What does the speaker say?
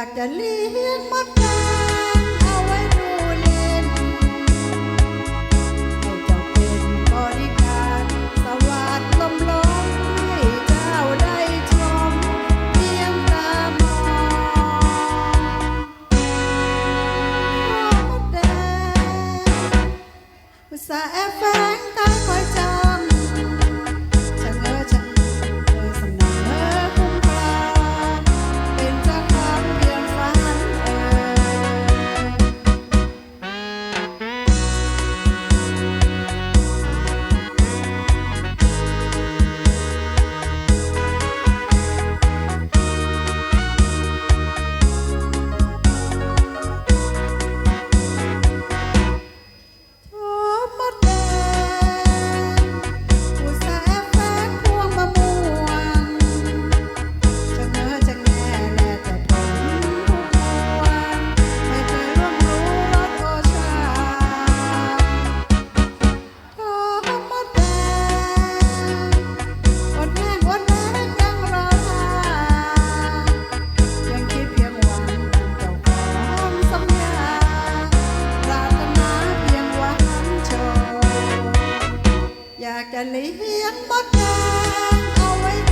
ากจะเลี้ยงมัน กะเลี้ยงมดแดงเอาไว้